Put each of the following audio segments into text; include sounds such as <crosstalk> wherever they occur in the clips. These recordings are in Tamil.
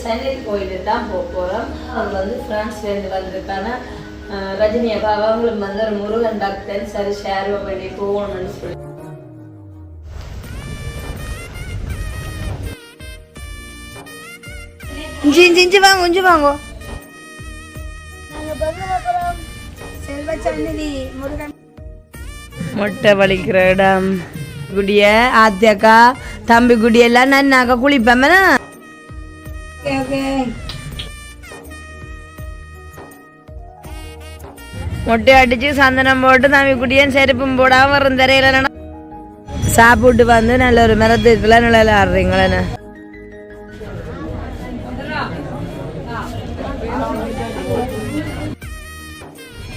சென்னைக்கு கோயிலுக்கு தான் போக போகிறோம் அவங்க வந்து ஃப்ரான்ஸ்லேருந்து வந்திருக்கான அஹ், ரஜினி அப்பா அவங்களும் வந்து ஒரு முருகன் பக்தன். சரி ஷேர் பண்ணி போகணும்னு சொல்லி. இஞ்சி இஞ்சி இஞ்சி வாங்க இஞ்சி வாங்க. செல்வ சன்னதி முருகன் மொட்டை வலிக்கிற இடம். குடிய ஆத்தியக்கா தம்பி குடியெல்லாம் நன்னாக்கா குளிப்பேன் மொட்டை அடிச்சு சந்தனம் போட்டு தம்பி குடியன் செருப்பும் போடாம வரும் தெரியல சாப்பிட்டு வந்து நல்ல ஒரு மரத்துக்குள்ள நிழல ஆடுறீங்களே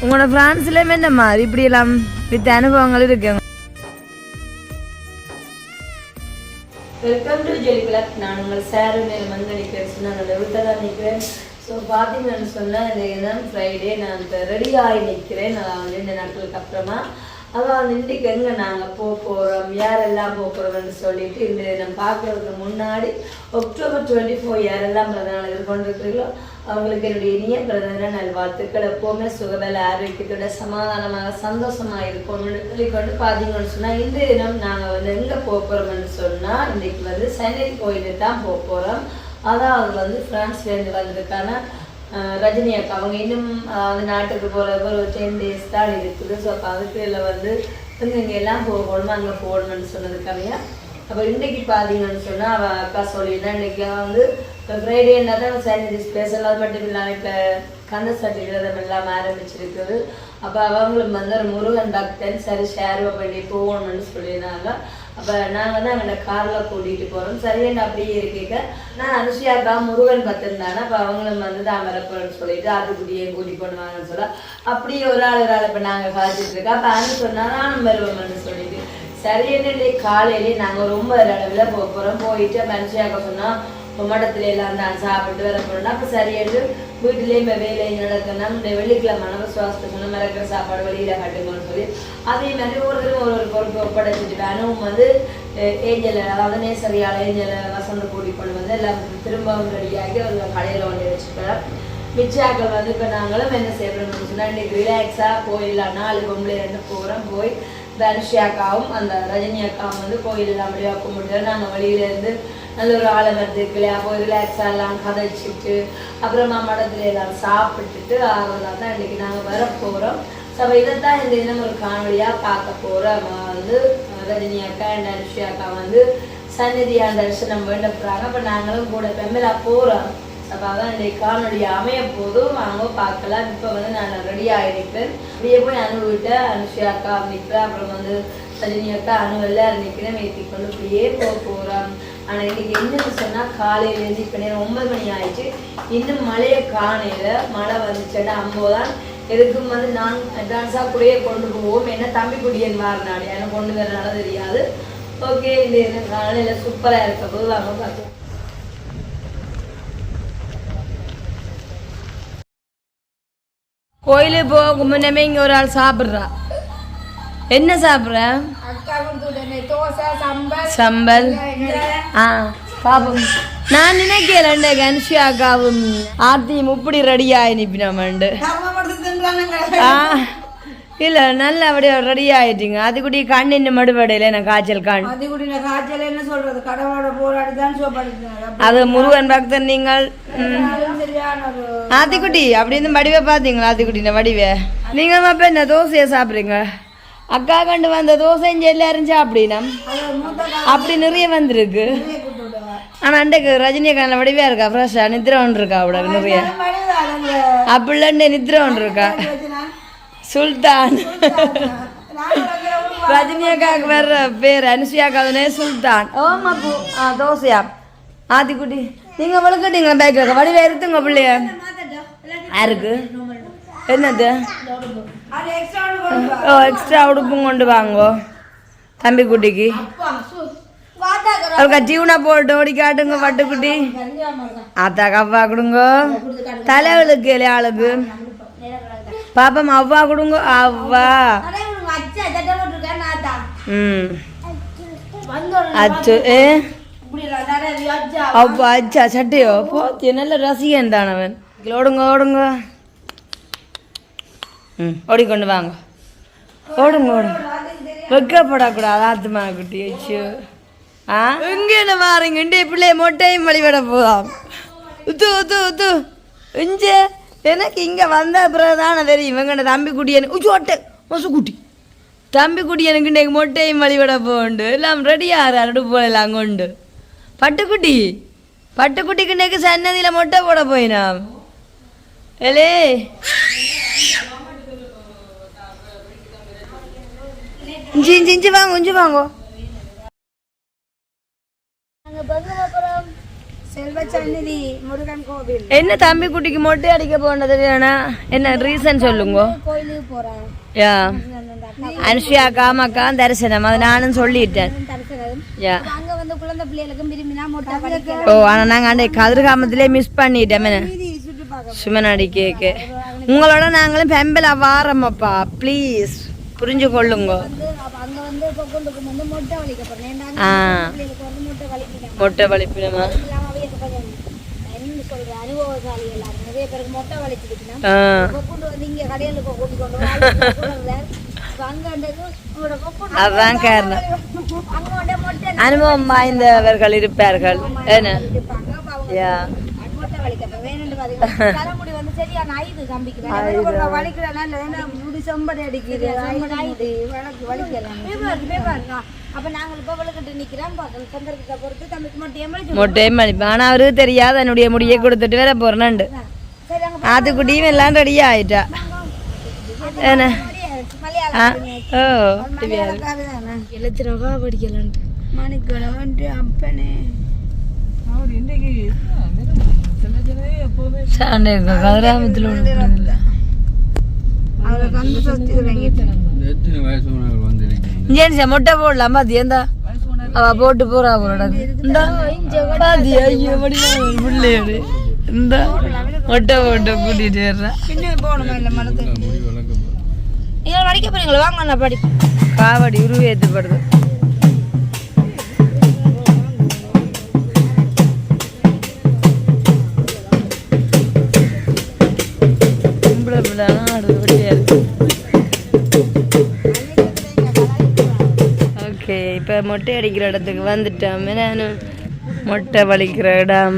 உங்களோட பிரான்ஸ்ல என்ன மாதிரி இப்படி எல்லாம் வித்த அனுபவங்கள் இருக்கு வெல்கம் டு ஜெலி கிளப் நான் உங்கள் சாரு மேல் வந்து நிற்கிறேன் நான் வீட்டில் நிற்கிறேன் ஸோ பார்த்தீங்கன்னு சொன்னால் இந்த தினம் ஃப்ரைடே நான் இப்போ ரெடி ஆகி நிற்கிறேன். நான் வந்து இந்த நாட்களுக்கு அப்புறமா அதான் இன்றைக்கு எங்கே நாங்கள் போக போகிறோம் யாரெல்லாம் போக போகிறோம்னு சொல்லிட்டு இந்த தினம் பார்க்குறதுக்கு முன்னாடி அக்டோபர் டுவெண்ட்டி ஃபோர் யாரெல்லாம் பிறந்தநாள் இது கொண்டிருக்கிறீங்களோ அவங்களுக்கு என்னுடைய இனிய பிறந்தநாள் நல்வாழ்த்துக்கள் எப்போவுமே சுகவேல ஆரோக்கியத்தோட சமாதானமாக சந்தோஷமாக இருக்கணும்னு சொல்லிக்கொண்டு பார்த்தீங்கன்னு சொன்னால் இந்த தினம் நாங்கள் வந்து எங்கே போக போகிறோம்னு சொன்னால் இன்றைக்கு வந்து சென்னை கோயிலுக்கு தான் போக போகிறோம் அதாவது வந்து ஃப்ரான்ஸ்லேருந்து வந்ததுக்கான ரஜினி அக்கா. அவங்க இன்னும் அந்த நாட்டுக்கு போகிற ஒரு டென் டேஸ் தான் இருக்குது. ஸோ அப்போ அதுக்கு இதில் வந்து இங்கே எல்லாம் போகணுமோ அங்கே போகணும்னு சொன்னதுக்காமையா அப்போ இன்றைக்கி பார்த்தீங்கன்னு சொன்னால் அவள் அக்கா சொல்லியிருந்தா இன்றைக்கி வந்து இப்போ ஃப்ரைடேன்னா தான் சைனி ஸ்பெஷல் அது மட்டும் இல்லாமல் இப்போ கந்த சட்டி விரதம் எல்லாம் ஆரம்பிச்சிருக்குது. அப்போ அவங்களும் வந்து ஒரு முருகன் பக்தன் சரி ஷேர் பண்ணி போகணும்னு சொல்லியிருந்தாங்க. அப்போ நான் வந்து எங்களோட காரில் கூட்டிகிட்டு போகிறோம் சரியான அப்படியே இருக்கீங்க நான் அனுஷியாக்கா முருகன் பார்த்துருந்தானே அப்போ அவங்களும் வந்து தான் சொல்லிட்டு அதுக்குடியே கூட்டி பண்ணுவாங்கன்னு சொல்ல. அப்படியே ஒரு ஆள் ஒரு ஆள் இப்போ நாங்கள் காய்ச்சிட்டு இருக்கோம். அப்போ அனு சொன்னா நானும் வருவோம்னு சொல்லிட்டு. சரி என்னே காலையிலேயே நாங்கள் ரொம்ப அளவில் போக போகிறோம் போயிட்டு அனுஷியாக்கா சொன்னால் மடத்துல எல்லாம் தான் சாப்பிட்டு வர போனோம்னா அப்போ சரியாட்டு வீட்டிலேயே இப்போ வேலை நடக்கணும். இந்த வெள்ளிக்கிழமை நம்ம சுவாசத்தை சொன்ன மறக்கிற சாப்பாடு வெளியில கட்டுங்கன்னு சொல்லி அதே மாதிரி ஒருத்தரும் ஒரு ஒரு பொறுப்பு ஒப்படைச்சிட்டு வேணும் வந்து ஏஞ்சல் அதாவது நேசரியால் ஏஞ்சலை வசந்த கூடி கொண்டு வந்து எல்லாம் திரும்பவும் ரெடியாகி அவங்க கடையில் கொண்டு வச்சுக்கலாம் மிச்சாக்கள் வந்து இப்போ நாங்களும் என்ன செய்யணும்னு சொன்னால் இன்னைக்கு ரிலாக்ஸாக போயிடலாம். நாலு பொம்பளை ரெண்டு போகிறோம் போய் தனுஷி அக்காவும் அந்த ரஜினி அக்காவும் வந்து கோயிலில் அப்படியே கும்பிட்டு நாங்கள் வெளியில இருந்து நல்ல ஒரு ஆலமரத்துக்கு இல்லையா போய் ரிலாக்ஸாக எல்லாம் கதைச்சிட்டு அப்புறமா மடத்துல எல்லாம் சாப்பிட்டுட்டு ஆகிறதா தான் இன்னைக்கு நாங்கள் வர போகிறோம் ஸோ இதைத்தான் இந்த தினம் ஒரு காணொலியாக பார்க்க போகிறோம் வந்து ரஜினி அக்கா அண்ட் தனுஷி அக்கா வந்து சந்நிதியாக தரிசனம் வேண்டப்படுறாங்க அப்போ நாங்களும் கூட பெம்மலா போகிறோம் அப்போ அதான் இன்றைக்கு காணொலி அமைய போதும். அவங்க பார்க்கலாம். இப்போ வந்து நான் ரெடி ஆகிருப்பேன் அப்படியே போய் அனுபவிட்ட அனுஷியா அக்கா நிற்கிறேன் அப்புறம் வந்து சஜினி அக்கா அனு நிற்கிறேன் ஏற்றி கொண்டு இப்படியே போக போகிறோம் ஆனால் இன்னைக்கு என்னன்னு சொன்னால் காலையிலேருந்து இப்போ நேரம் ஒன்பது மணி ஆயிடுச்சு. இன்னும் மழையை காணையில் மழை வந்துச்சுன்னா அம்போதான் எதுக்கும் வந்து நான் அட்வான்ஸாக கூடயே கொண்டு போவோம். என்ன தம்பி குடியன் மாறினாடி எனக்கு கொண்டு வரனால தெரியாது. ஓகே இந்த காலையில் சூப்பராக இருக்க போது வாங்க பார்க்கலாம் கோயிலுக்கு போக முன்னமே இங்க ஒரு ஆள் சாப்பிட்றா. என்ன சாப்பிட்ற? சம்பல். ஆ பாப்போம். நான் நினைக்கிறேன் கன்ஷி அக்காவும் ஆர்த்தியும் இப்படி ரெடி ஆகி நிப்பினமண்டு ஆ. இல்ல நல்ல அப்படியே ரெடி ஆயிட்டீங்க. அது கூட கண்ணின்னு மடுபடையில எனக்கு காய்ச்சல் கண் அது கூட காய்ச்சல் என்ன சொல்றது? கடவுளோட போராடி தான் சோப்படுத்துனாங்க அது முருகன் பக்தன் நீங்கள் ஆத்திக்குட்டி அப்படி இருந்து வடிவை பார்த்தீங்களா ஆத்திக்குட்டி இந்த வடிவை நீங்கள் அப்போ என்ன தோசையை சாப்பிட்றீங்க? அக்கா கண்டு வந்த தோசை இங்கே எல்லாரும் சாப்பிடினா அப்படி நிறைய வந்திருக்கு. ஆனால் அண்டைக்கு ரஜினிகாந்த் வடிவா இருக்கா ஃப்ரெஷ்ஷாக நித்திர ஒன்று இருக்கா அவட நிறைய? அப்படிலன்னு நித்திர ஒன்று இருக்கா? சுல்தான். ரஜினி அக்காவுக்கு வர்ற பேர் அனுஷியாக்காதுனே சுல்தான். ஓமாப்பு ஆ தோசையா? ஆத்திக்குட்டி நீங்கள் வளர்க்கட்டீங்களா பேக்கில் வடிவா இருக்குங்க பிள்ளைய. யாருக்கு என்னது? ஓ எக்ஸ்ட்ரா உடுப்பும் கொண்டு வாங்கோ. தம்பி குட்டிக்கு. அவருக்கு ஜீவனா போட்டு ஓடி காட்டுங்க பட்டுக்குட்டி. அத்தா கவ்வா கொடுங்க. தலைவலுக்கு இலையாளுக்கு. பாப்பம் அவ்வா கொடுங்க. அவ்வா. ம். அச்சு ஏ? அவ்வா அச்சா சட்டையோ? போத்திய நல்ல ரசிகன் தான் அவன். ஓடுங்க ஓடுங்க. ம் ஓடிக்கொண்டு வாங்க. ஓடுங்க ஓடுங்க. வெக்கப்படக்கூடாது ஆத்மா குட்டி வச்சு ஆ? இங்கே என்ன பாருங்க இண்டே பிள்ளைய மொட்டையும் வழிபட போதாம் உத்து உத்து உத்து. இஞ்சே. எனக்கு இங்கே வந்த பிறகு தானே தெரியும். இவங்க தம்பி குட்டி எனக்கு உச்சு ஒட்டை. மசு குட்டி. தம்பி குட்டி எனக்கு இன்றைக்கு மொட்டையும் வழிபட போண்டு எல்லாம் ரெடியாக அரடு போகலாம் கொண்டு. பட்டுக்குட்டி. பட்டுக்குட்டிக்கு இன்றைக்கு சன்னதியில் மொட்டை போட போயினாம். ஏலே. இஞ்சி இஞ்சி இஞ்சி வாங்க இஞ்சி வாங்க. செல்வ சந்நிதி முருகன் கோவில். என்ன தம்பி குட்டிக்கு மொட்டை அடிக்க போனது என்ன ரீசன் சொல்லுங்க. கோயிலுக்கு போறேன். யா. அனுஷியா காமாக்கா தரிசனம். அது நானும் சொல்லிட்டேன். யா. அங்க வந்து குழந்தை பிள்ளைகளுக்கும் விரும்பினா மொட்டை ஓ அன்றைக்கு கதிர்காமத்திலே மிஸ் பண்ணிட்டோம். சுமநாடி கேக்கு. உங்களோட நாங்களும் பெம்பல வாரம்ப்பா. ப்ளீஸ் புரிஞ்சு கொள்ளுங்க. மொட்டை வலிக்க போறேன் ஏன்டா ஆ பிள்ளைகளுக்கு வந்து மொட்டை வலிக்கணும் மொட்டை வலிப்பினமா இல்லாம அவைய கொஞ்சம் என்ன எல்லாம் நிறைய பேருக்கு மொட்டை கொண்டு வந்து இங்க கடையில கூட்டி கொண்டு வந்து அங்க உங்களோட கொக்குண்டு அதான் காரணம். அங்க வந்து மொட்டை அனுபவம் வாய்ந்தவர்கள் இருப்பார்கள். என்ன? யா. வலிக்கிறேன் <laughs> மொட்டையும் வலிப்பேன் ஆனால் அவருக்கு தெரியாது என்னுடைய முடியை கொடுத்துட்டு வேற போறேன்னு ஆத்துக்குட்டியும் எல்லாம் ரெடி ஆயிட்டா. என்ன? ஆ ஓ எழுத்து ரூபா படிக்கலான்ட்டு. மணிக்கிழமை அப்பனே சாண்டே கதிராமத்தில் ஒன்று அவளை கந்து சொத்துக்கிறாங்க எத்தனை வயசு வந்திருக்கீங்க? மொட்டை போடலாம்? பாத்தியா அவ போட்டு போறா போறா இந்த. ஐயோ பிள்ளையோடு இந்த. மொட்டை போட்டு கூட்டிட்டு படிக்க போறீங்களா? வாங்க நான் படி. காவடி உருவேற்றப்படுது பொம்பளை பிள்ளைனா இப்போ மொட்டை அடிக்கிற இடத்துக்கு வந்துட்டோம். நான் மொட்டை வலிக்கிற இடம்.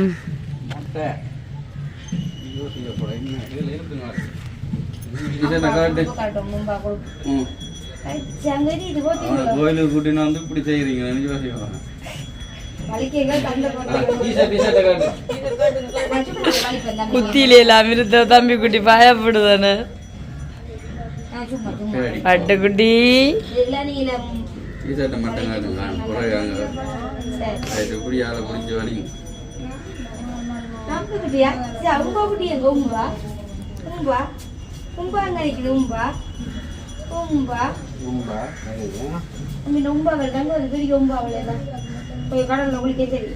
கோயிலுக்கு கூட்டின்னு வந்து இப்படி குத்தியில எல்லாம் இருந்த தம்பி குட்டி பயப்படுதானே? பட்டுக்குட்டி. டீஷர்ட்டை மட்டும் காட்டுங்க குறையாங்க சரி. ரைட்டு இப்படி ஆளை குட்டியா சரி உங்க குட்டி எங்க? உம்பா. உம்பா. உம்பா அங்க நிக்குது? உம்பா. உம்பா. மீன் உம்பா வருதாங்க ஒரு பெரிய உம்பா அவ்வளோ போய் கடல்ல குளிக்க சரி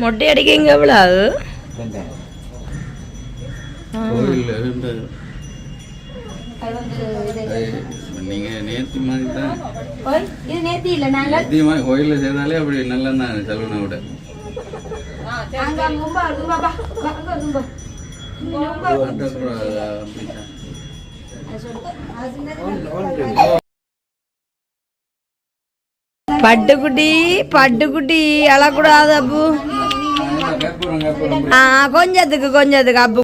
மொட்டை அடிக்க இங்க எவ்வளோ ஆகுது? அது வந்து நீங்கள் நேர்த்தி மாதிரி தான். இது நேத்தி இல்ல நாங்க நேர்த்தி மாதிரி கோயிலில் அப்படி நல்லா தான் விட. நாங்க பா அங்க சின்னது. பட்டுக்குட்டி பட்டுக்குட்டி அழக்கூடாது அப்பு. ஆ கொஞ்சத்துக்கு கொஞ்சத்துக்கு அப்பு.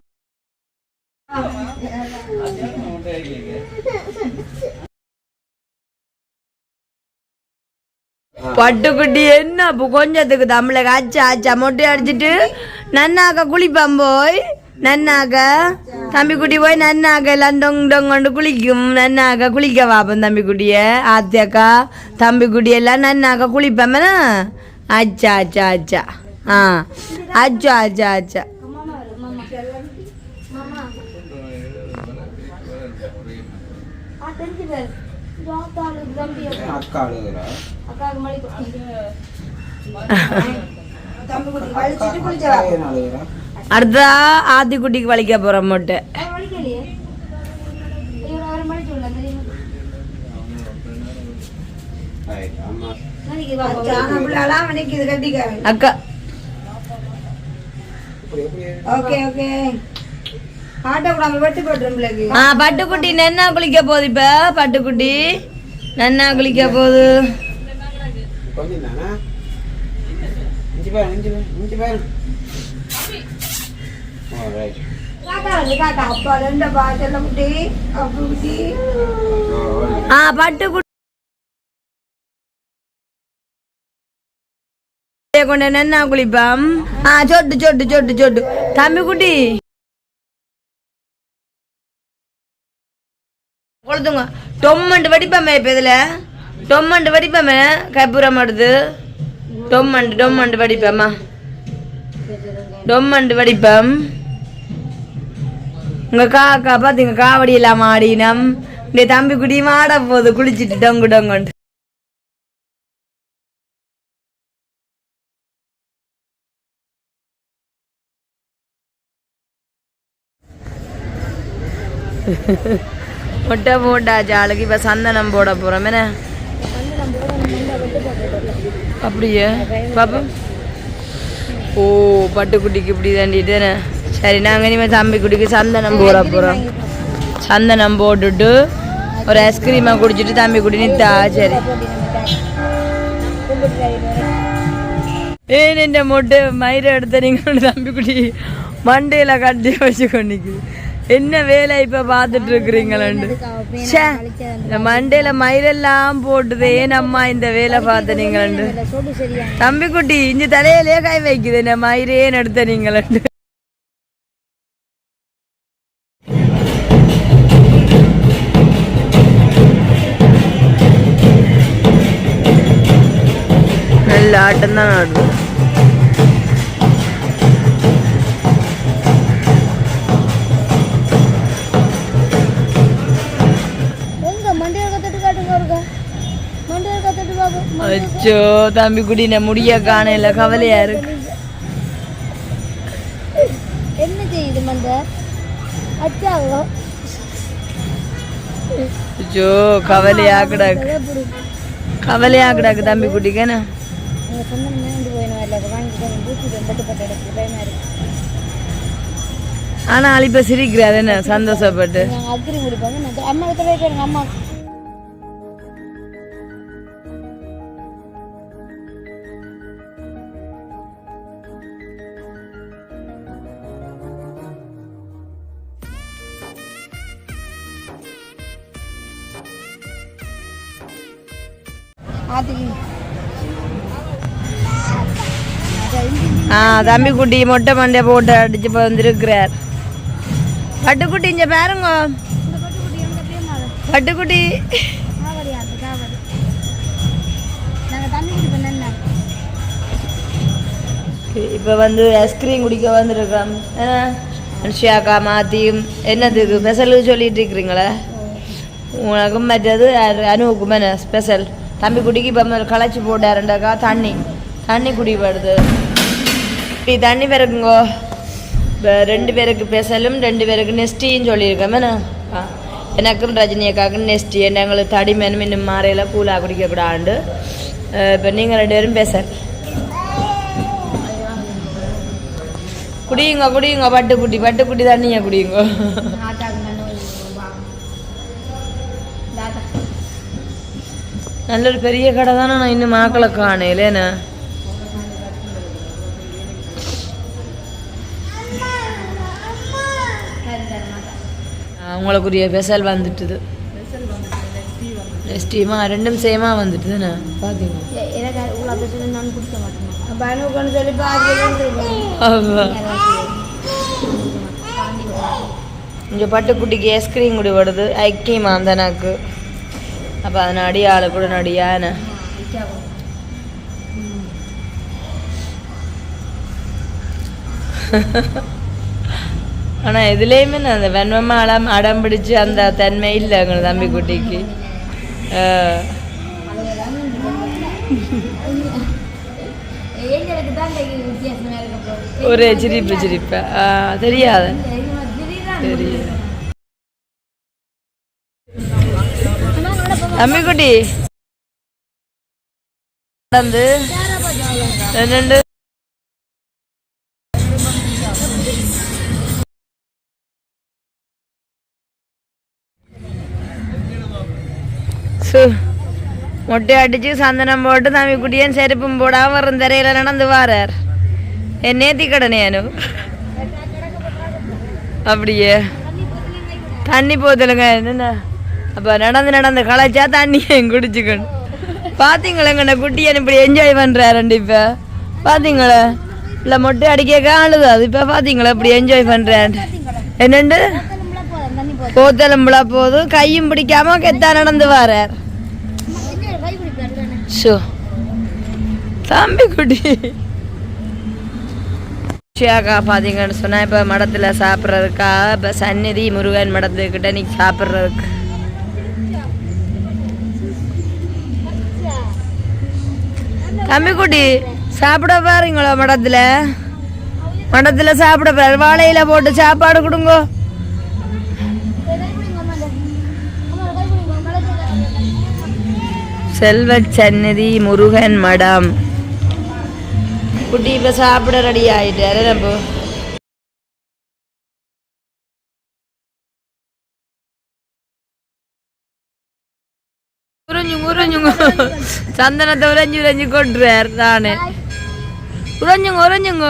பட்டுக்குட்டி என்ன கொஞ்சத்துக்கு தமிழக அச்சா அச்சா மொட்டை அடிச்சிட்டு நன்னாக்க குளிப்பான் போய். நன்னாக்க தம்பிக்குட்டி போய் நன்னாக்க எல்லாம் டொங் டொங் கொண்டு குளிக்கும். நன்னாக்க குளிக்க வாப்பன் தம்பிக்குட்டிய. ஆத்தியாக்கா தம்பிக்குட்டி எல்லாம் நன்னாக்க குளிப்பாமனா அச்சா அச்சா அச்சா. ஆ. அச்சா அச்சா அச்சா. ஆ, தெரிஞ்சு அடுத்தா ஆத்திக்குட்டிக்கு வலிக்க போற மொட்டை அவன் வலிக்கலையே? இவனை அவரை மடிச்சு விடலாம், தெரியுமா? ரைட் அம்மா ஆனா பிள்ளைலாம் மணிக்கு இது கட்டிக்காரு அக்கா ஓகே ஓகே பட்டுக்குட்டி நன்னா குளிக்க போகுது இப்ப பட்டுக்குட்டி நன்னா குளிக்க போகுது கொஞ்சம் தானா இஞ்சி பாரு இஞ்சி பாரு இஞ்சி பாரு. ஓ குட்டி குளிப்பாம். சொட்டு சொட்டு சொட்டு சொட்டு. தம்பி குட்டி. கொளுத்துங்க. டொம்மண்டு வடிப்பாமே இப்ப இதுல. டொம்மண்டு வடிப்பாமே கற்பூரம் அடுது டொம்மண்டு டொம்மண்டு வடிப்பாமா டொம்மண்டு வடிப்பம் உங்கள் காக்கா பாத்தீங்க காவடி எல்லாம் ஆடினம். இந்த தம்பி குடி ஆட போகுது குளிச்சிட்டு டொங்கு டொங்குண்டு மொட்டை போட்டாச்சு ஆளுக்கு இப்ப சந்தனம் போட போகிறோம் என்ன? அப்படியே பாப்போம். ஓ பட்டுக்குட்டிக்கு இப்படி தாண்டிட்டு சரி நாங்கள் இனிமேல் தம்பி குடிக்கு சந்தனம் போட போகிறோம் சந்தனம் போட்டுட்டு ஒரு ஐஸ்கிரீமாக குடிச்சிட்டு தம்பி குடி நித்தா சரி. ஏன் இந்த மொட்டை மயிரை எடுத்த நீங்கள் தம்பி குடி மண்டையில் கட்டி வச்சு கொண்டிக்கு என்ன வேலை இப்போ பார்த்துட்டு இருக்கிறீங்களாண்டு ச்சே இந்த மண்டையில் மயிரெல்லாம் போட்டுது ஏன் அம்மா இந்த வேலை பார்த்த நீங்களாண்டு சொல்லு சரியா தம்பி குட்டி இஞ்சி தலையிலே கை வைக்குது என்ன மயிரே எடுத்த நீங்களண்டு நல்ல ஆட்டம் தான் ஆடுது அச்சோ தம்பி குடி நான் முடிய காணையில கவலையா இருக்கு. என்ன செய்யுது மண்ட அச்சாவோ. அச்சோ கவலையா கிடக்கு. கவலையா கிடக்கு தம்பி குட்டிக்கேண்ணா நீங்கள் சொன்ன மேண்டு போயிடும் இல்லை வாங்கிட்டு வந்து பூச்சி ரொம்ப பட்டு எடுத்து பயமா இருக்கு. ஆனா இப்ப சிரிக்கிறாரு என்ன? சந்தோஷப்பட்டு. அம்மா அம்மா. தம்பி குட்டி மொட்டை மண்டை போட்டு அடிச்சு இப்ப வந்திருக்கிறார். பட்டுக்குட்டி இங்க பாருங்க. பட்டுக்குட்டி. இப்போ வந்து ஐஸ்கிரீம் குடிக்க வந்திருக்கோம். ஏன்னா அனுஷியாக்கா மாத்தியும் என்னதுக்கு ஸ்பெஷலு சொல்லிட்டு இருக்கிறீங்களே? உனக்கும் மற்றது அனுவுக்கும் என்ன ஸ்பெஷல் தம்பி குடிக்கு இப்போ களைச்சி போட்டாருண்டாக்கா தண்ணி. தண்ணி குடிப்படுது. இப்படி தண்ணி பிறகுங்கோ இப்போ ரெண்டு பேருக்கு பேசலும் ரெண்டு பேருக்கு நெஸ்டியும் சொல்லியிருக்கோம். ஆ. எனக்கும் ரஜினி அக்காவுக்கும் நெஸ்டி. எங்களுக்கு தடிமேனும் இன்னும் மாறையில் கூலாக குடிக்கக்கூடாண்டு இப்போ நீங்கள் ரெண்டு பேரும் பேச. குடியுங்க குடியுங்க பட்டுக்குட்டி. பட்டுக்குட்டி தண்ணியை குடியுங்க. ஆட்டாக்கு நல்ல ஒரு பெரிய கடை தானே நான் இன்னும் மாக்களை காணையிலேண்ணே அவங்களுக்குரிய ஸ்பெஷல் வந்துட்டுது. நெக்ஸ்டீமா ரெண்டும் சேமா பார்த்தீங்க எனக்கு பிரச்சனை நான் குடிக்க மாட்டேன் அப்போ அனுப்புன்னு சொல்லி பார்த்து இங்கே பட்டுக்குட்டிக்கு ஐஸ்கிரீம் குடி வருது ஐக்கியமா அந்த எனக்கு அப்போ அது நடியா ஆளு கூட நடியாண்ணே ஆனால் இதுலேயுமே நான் அந்த வெண்மமாக அடம் அடம் பிடிச்சி அந்த தன்மை இல்லை எங்கள் தம்பி குட்டிக்கு. ஒரு சிரிப்பு சிரிப்பு. தெரியாத தெரியாது. தெரியாது. தம்பி குட்டி. நடந்து ரெண்டு. மொட்டை அடிச்சு சந்தனம் போட்டு தம்பி குட்டியன் செருப்பும் போடாம வரும் தரையில நடந்து வாரார் என் நேத்தி கடனையானு அப்படியே தண்ணி போத்தலுங்க என்னென்ன அப்போ நடந்து நடந்து களைச்சா தண்ணியும் குடிச்சுக்கணும் பார்த்தீங்களேங்கண்ணா குட்டியன் இப்படி என்ஜாய் பண்ணுறாருண்டு இப்போ பார்த்தீங்களா இல்லை மொட்டை அடிக்க காணுது அது இப்போ பார்த்தீங்களா இப்படி என்ஜாய் பண்ணுறேன் என்னண்டு தண்ணி போதும் கையும் பிடிக்காம கெத்தா நடந்து வரார் ஷோ தம்பி குட்டி ஷியாக்கா பார்த்தீங்கன்னு சொன்னால் இப்போ மடத்தில் சாப்பிட்றதுக்கா இப்போ சந்நிதி முருகன் மடத்துக்கிட்ட நீ சாப்பிட்றதுக்கு. தம்பி குட்டி சாப்பிட பாருங்களோ மடத்தில்? மடத்தில் சாப்பிட பாரு. வாழையில போட்டு சாப்பாடு கொடுங்கோ. செல்வ சந்நிதி முருகன் மடம். குட்டி இப்போ சாப்பிட ரெடி ஆயிட்டாரு நம்ம உறைஞ்சுங்க உறைஞ்சுங்க சந்தனத்தை உறைஞ்சு உறைஞ்சு கொட்டுறார் நானு உறைஞ்சுங்க உறைஞ்சுங்க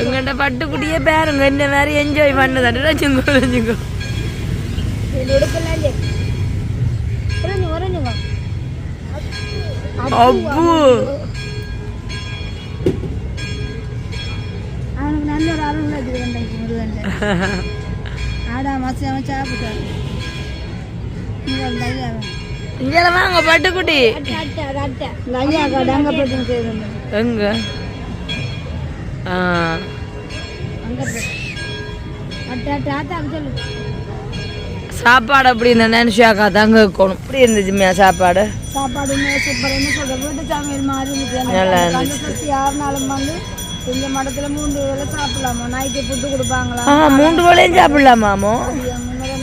எங்கிட்ட பட்டுக்குட்டியே பாருங்க இந்த மாதிரி என்ஜாய் பண்ணுதான் உறைஞ்சுங்க உறைஞ்சுங்க அப்பு. அவனுக்கு நல்ல ஒரு அருள் வச்சிருக்கேன் முருகன் ஆடா மாசி அவன் சாப்பிட்டான் இங்கே வாங்க பட்டுக்குட்டி. எங்க? ஆ. அங்க டாட்டா சொல்லு. சாப்பாடு அப்படி இந்த நினைச்சாக்கா தாங்க இருக்கணும். இப்படி இருந்துச்சுமையா சாப்பாடு? சாப்பாடு சூப்பர் என்ன சொல்ற வீட்டு சமையல் மாதிரி இருந்துச்சு. நல்லா ஆறு நாளும் வந்து இந்த மடத்துல மூன்று வேளை சாப்பிடலாமா? நைட்டு புட்டு கொடுப்பாங்களா? ஆ மூன்று வேளையும் சாப்பிடலாமாமோ?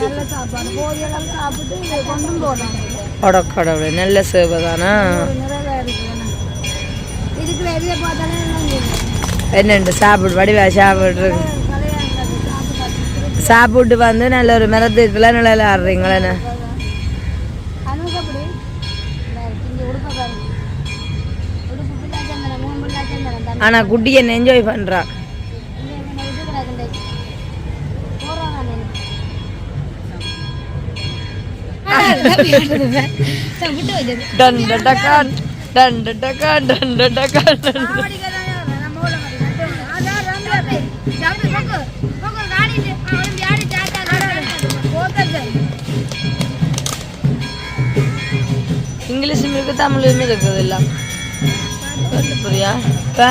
நல்ல சாப்பாடு. போதியெல்லாம் சாப்பிட்டு இதை கொண்டும் போடுறாங்க உடக்கடவுளே நல்ல சேவை தானா. என்னண்டு சாப்பிடு வடிவா சாப்பிட்றது. பிள்ளா சந்திரன் மூணு பிள்ளா சந்திரன் தண்ணி ஆனா குட்டி என்ன என்ஜாய் வச்சது டன் டக்கா டன் டக்கா டன் டக்கா டன் இங்கிலீஷும் இருக்குது தமிழும் இருக்குது எல்லாம் புரியா? இப்போ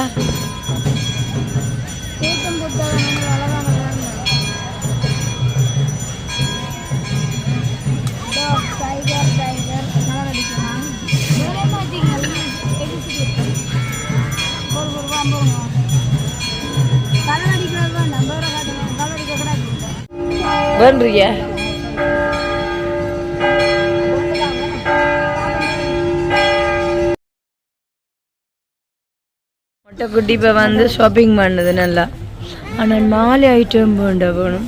கலர் குட்டி இப்போ வந்து ஷாப்பிங் பண்ணுது நல்லா. ஆனால் மாலை ஐட்டம் வேண்ட வேணும்.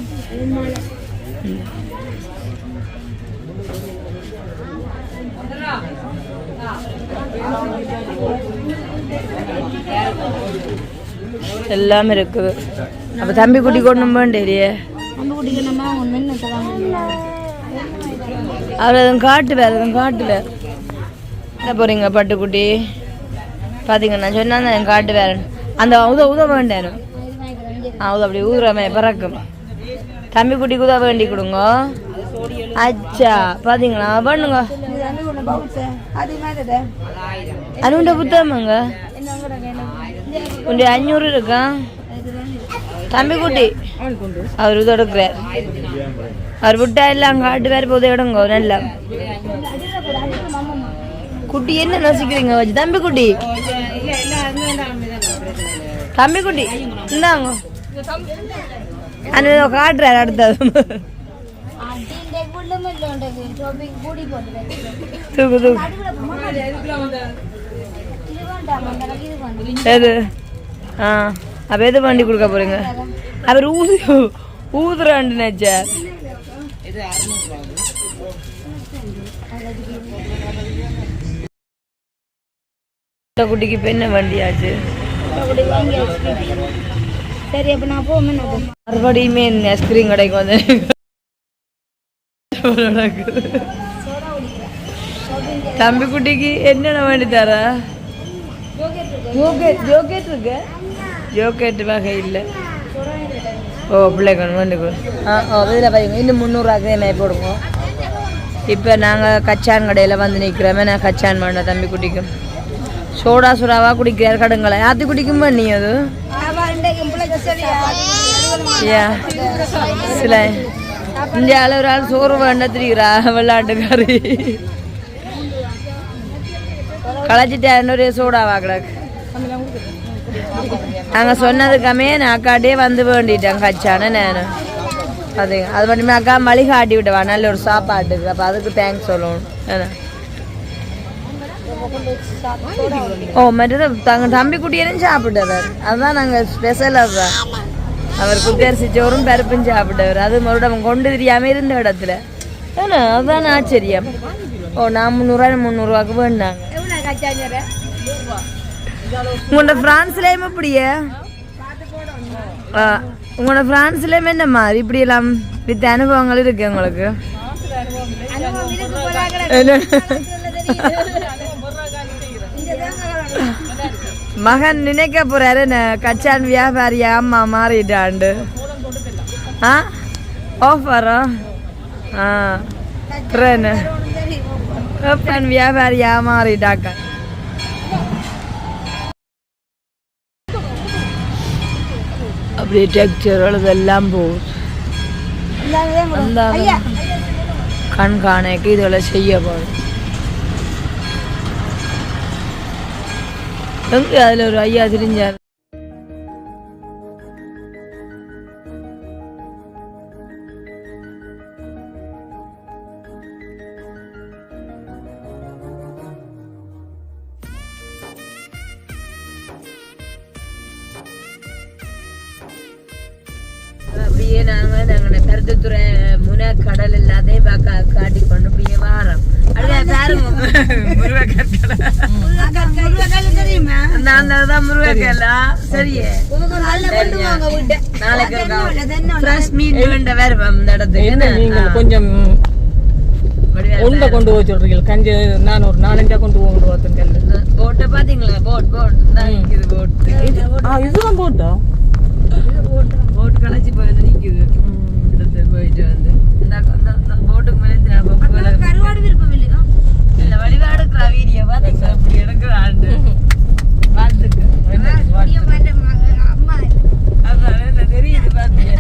எல்லாம் இருக்குது. அப்போ தம்பி குட்டி கொண்டு வேண்டியே அவர் அதுவும் காட்டுல அதுவும் காட்டுல. என்ன போறீங்க பட்டுக்குட்டி? பாத்தீங்க நான் சொன்னா என் காட்டு வேறேன். அந்த உத உத வேண்டானு ஆ உத அப்படி ஊதுறமே பிறக்கும் தம்பி குட்டி உத வேண்டி கொடுங்க. அச்சா பாத்தீங்களா? பண்ணுங்க. அனுண்ட புத்தகமாங்க? உண்டு அஞ்சூறு இருக்கா? தம்பி குட்டி அவர் தொடுக்கிறார் அவர் விட்டா எல்லாம் காட்டு வேற போது இடங்க நல்லா. குட்டி என்ன நசிக்கிறீங்க வச்சு? தம்பி குட்டி. தம்பி குட்டி. இந்தாங்க. அந்த காட்டுறாரு அடுத்தது அடிinde குள்ளமே தூக்கு தூக்கு. எது? ஆ அப்போ எது வண்டி கொடுக்க போறீங்க? அவர் ஊது ஊதுறாண்டு நினைச்சார் குட்டிக்கு இப்ப என்ன வண்டியாச்சு சரி அப்ப நான் போவோம் என்ன மறுபடியுமே ஐஸ்கிரீம் கடைக்கு வந்து தம்பி குட்டிக்கு என்னென்ன வேண்டி தர? ஜோகேட் இருக்கு? ஜோகேட் வகை இல்லை. ஓ பிள்ளைக்கு வேண்டி கொடு. ஆ ஓ இதில் பாருங்க இன்னும் முந்நூறுவாக்கு மே போடுங்க இப்போ நாங்கள் கச்சான் கடையில் வந்து நிற்கிறோமே நான் கச்சான் பண்ண தம்பி குட்டிக்கும் சோடா சுடாவா குடிக்கிறார் கடுங்களை யாத்து குடிக்கும் பண்ணி அது? சில. இந்தியாவில் ஒரு ஆள் சோறு வேண்ட திரிகிறா விளையாட்டுக்காரி களைச்சிட்டாருன்னு ஒரே சோடாவா கிடக்கு. நாங்கள் சொன்னதுக்காமே நான் அக்காட்டே வந்து வேண்டிட்டேன் கச்சான நான். அது அது மட்டுமே அக்கா மளிகை ஆட்டி விட்டவா நல்ல ஒரு சாப்பாட்டுக்கு. அப்போ அதுக்கு தேங்க்ஸ் சொல்லணும். ஏன்னா ஓ மற்றது தங்க தம்பி குட்டியனும் சாப்பிட்டவர் அதுதான் நாங்கள் ஸ்பெஷல் அதுதான் அவர் குத்தரிசி சோறும் பருப்பும் சாப்பிட்டவர். அது மறுபடியும் கொண்டு தெரியாம இருந்த இடத்துல. ஏன்னா அதுதான் ஆச்சரியம். ஓ நான் வேண்டாங்க எவ்வளோ கச்சாஞ்சர உங்களோட பிரான்ஸ்லேயும் இப்படியே? உங்களோட பிரான்ஸ்லேயும் என்ன மாதிரி? இப்படி எல்லாம் வித் அனுபவங்கள் இருக்கு உங்களுக்கு? மகன் நினைக்க போறாரு கச்சான் வியாபாரி அம்மா மாறிட்டாண்டு ஆ ஆஃபரா ஆ ட்ரெயின் கச்சான் வியாபாரியா மாறிட்டாக்க அப்படியே டெக்ஸ்டர் இதெல்லாம் போகுது கண்காணிக்கு இதெல்லாம் செய்ய போகுது எங்கே அதில் ஒரு ஐயா தெரிஞ்சார். அப்படியே நாங்கள் நாங்க கருத்துத்துறை முன கடல் எல்லாத்தையும் பார்க்க கொஞ்சம் உண்டை கொண்டு போய் சொல்றீங்க கஞ்சி நான் ஒரு நாலஞ்சா கொண்டு போட்டு வரத்துன்னு போட்டை பாத்தீங்களா போட் போட் இது போட் இதுதான் போட்டா போயிட்டு வந்து. போட்டுக்கு மேலே கருவாடு விருப்பம் இல்லையா? இல்ல வடிவா எடுக்கிற வீடியோ பாத்தீங்க அப்படி ஆண்டு வாழ்த்துக்கு அம்மா அதான் தெரியுது பாத்தீங்க